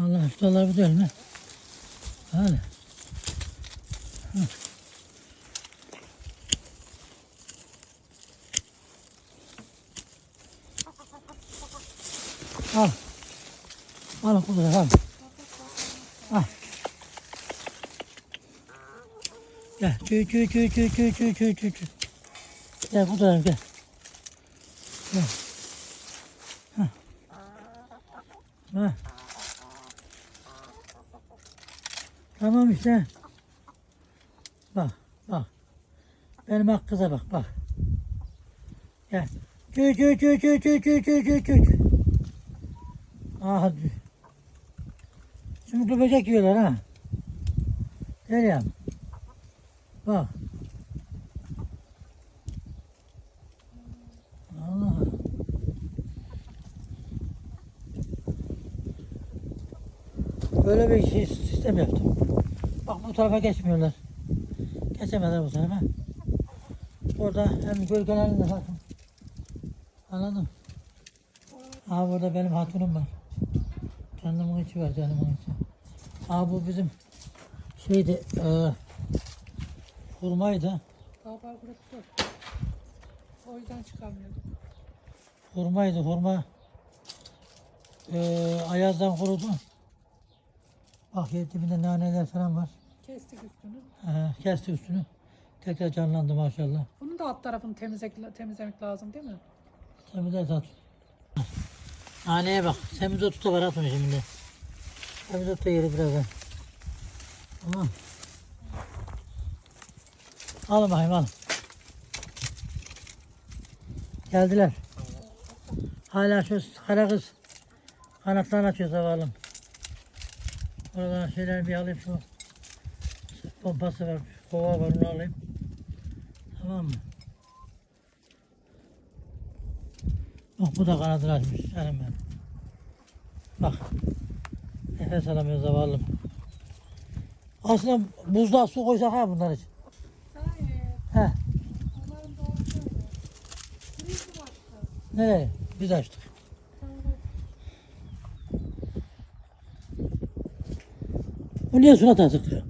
Allah ustalar bu değil mi? Hadi. Hı. Al. Al da al. Al. Gel. Çü çü çü çü çü çü çü çü. Gel tarafa gel. Gel. Hah. Hah. Tamam işte. Bak, bak. Benim hak kıza bak, bak. Gel. Çü çü çü çü çü çü çü çü çü çü. Ah. Sümüklü böcek yiyorlar ha. Musun? Bak. Böyle bir şey, sistem yaptım. Bak bu tarafa geçmiyorlar. Geçemezler bu tarafa. Orada hem gölgelerinde bakın. Anladın mı? Aa burada benim hatunum var. Canımın içi var canımın içi. Aa bu bizim şeydi e, hurmaydı. Kabar kuruttు. O yüzden çıkamıyordum. Hurmaydı hurma. E, ayazdan kurudu. Bak yer dibinde naneler falan var. Kestik üstünü. Ee, kesti üstünü. Tekrar canlandı maşallah. Bunun da alt tarafını temizlemek, temizlemek lazım değil mi? Semize tat. Naneye bak. Semizot da var atma şimdi. Semizot da yeri birazdan. Tamam. Alın bakayım alın. Geldiler. Hala şu kara kız kanatlarını açıyor zavallım. Oradan şeyler bir alayım şu pompası var, kova var onu alayım. Tamam mı? Bak bu da kanadını açmış canım benim. Bak. Nefes alamıyor zavallım. Aslında buzluğa su koysak ha bunlar için. Hayır. He. Onların. Nereye? Biz açtık. 我念书了才是这个。